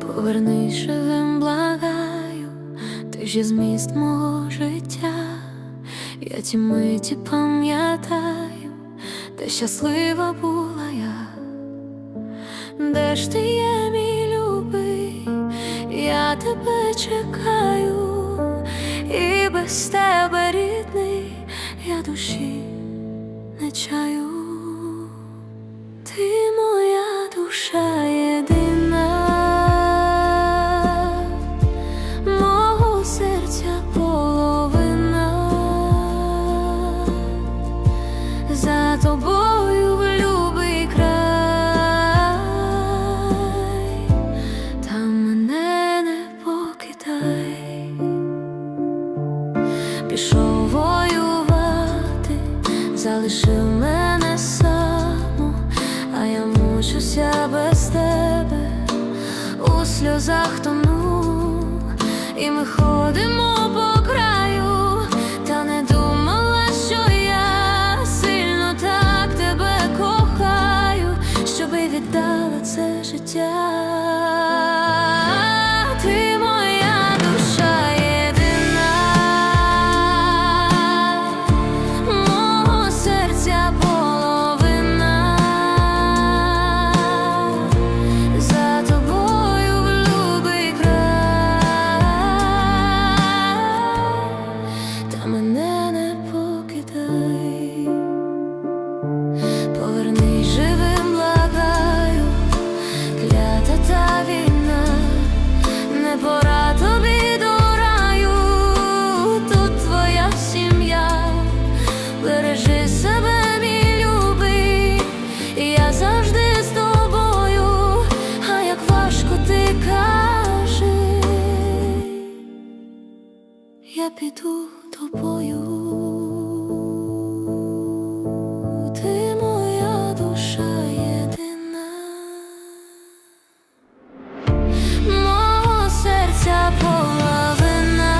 Повернись живим, благаю, ти ж є зміст мого життя. Я ті миті пам'ятаю, де щаслива була я, де ж ти є, тебе чекаю, і без тебе рідний, я душі не чаю. Ти моя душа єдина, мого серця половина, за тобою пішов воювати, залишив мене саму, а я мучуся без тебе, у сльозах тону, і ми ходимо по я піду тобою, ти моя душа єдина, мого серця половина,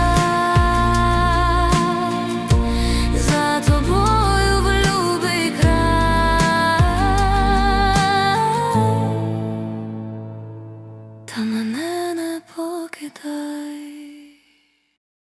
за тобою в любий край, та мене не покидай.